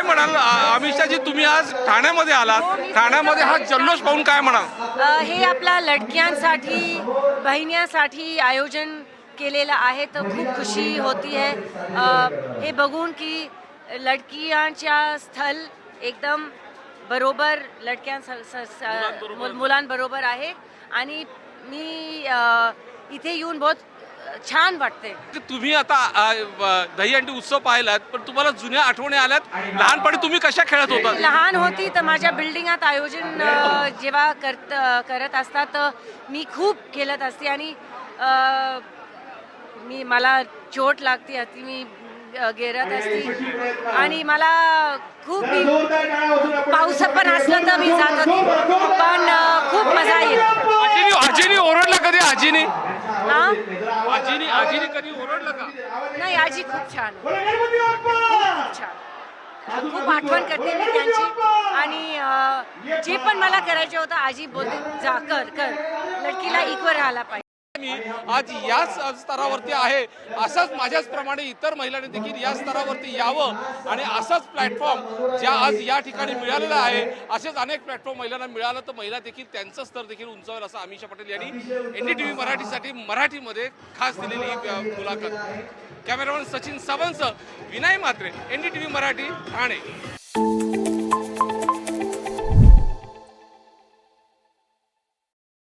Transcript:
काय म्हणाल? अमिषाजी तुम्ही आज ठाण्यामध्ये आलात. ठाण्यामध्ये हा जल्लोष पाहून काय म्हणाल? हे आपल्या लडक्यांसाठी बहिणींसाठी आयोजन केलेलं आहे तर खूप खुशी होती आहे. हे बघून की लडकियांच्या स्थल एकदम बरोबर लडक्यां मुलांबरोबर. आहे. आणि मी इथे येऊन बहुत छान वाटते. तुम्ही आता आ, ब- दहीहंडी उत्सव पाहिलात पण तुम्हाला जुन्या आठवणी आल्यात. लहानपणी तुम्ही कशा खेळत होता? लहान होती तर माझ्या बिल्डिंगात आयोजन जेव्हा करत करत असतात तर मी खूप खेळत असते आणि मी मला चोट लागते असती मी गिरत असती. आणि मला खूप पाऊस पण असलं तर मी जात होती. पण खूप मजा येत आजीनी आजीनी ओरडला कधी आजीनी? हा? आजीनी आजीनी कधी ओरडलं का? नाही आजी खूप छान खूप छान खूप आठवण करते मी त्यांची. आणि अ, जे पण मला करायचे होतं आजी बोलते जा कर कर. लडकीला इक्वल राहायला पाहिजे. मी आज याच स्तरावरती आहे. असंच माझ्याच प्रमाणे इतर महिलांनी देखील या स्तरावरती यावं आणि असाच प्लॅटफॉर्म ज्या आज या ठिकाणी मिळालेला आहे असेच अनेक प्लॅटफॉर्म महिलांना मिळालं तर महिला देखील त्यांचं स्तर देखील उंचावेल असं अमिषा पटेल यांनी एन डी टी व्ही मराठीसाठी मराठीमध्ये खास दिलेली ही मुलाखत. Cameraman Sachin Sawant Vinay Matre N D T V Marathi Thane.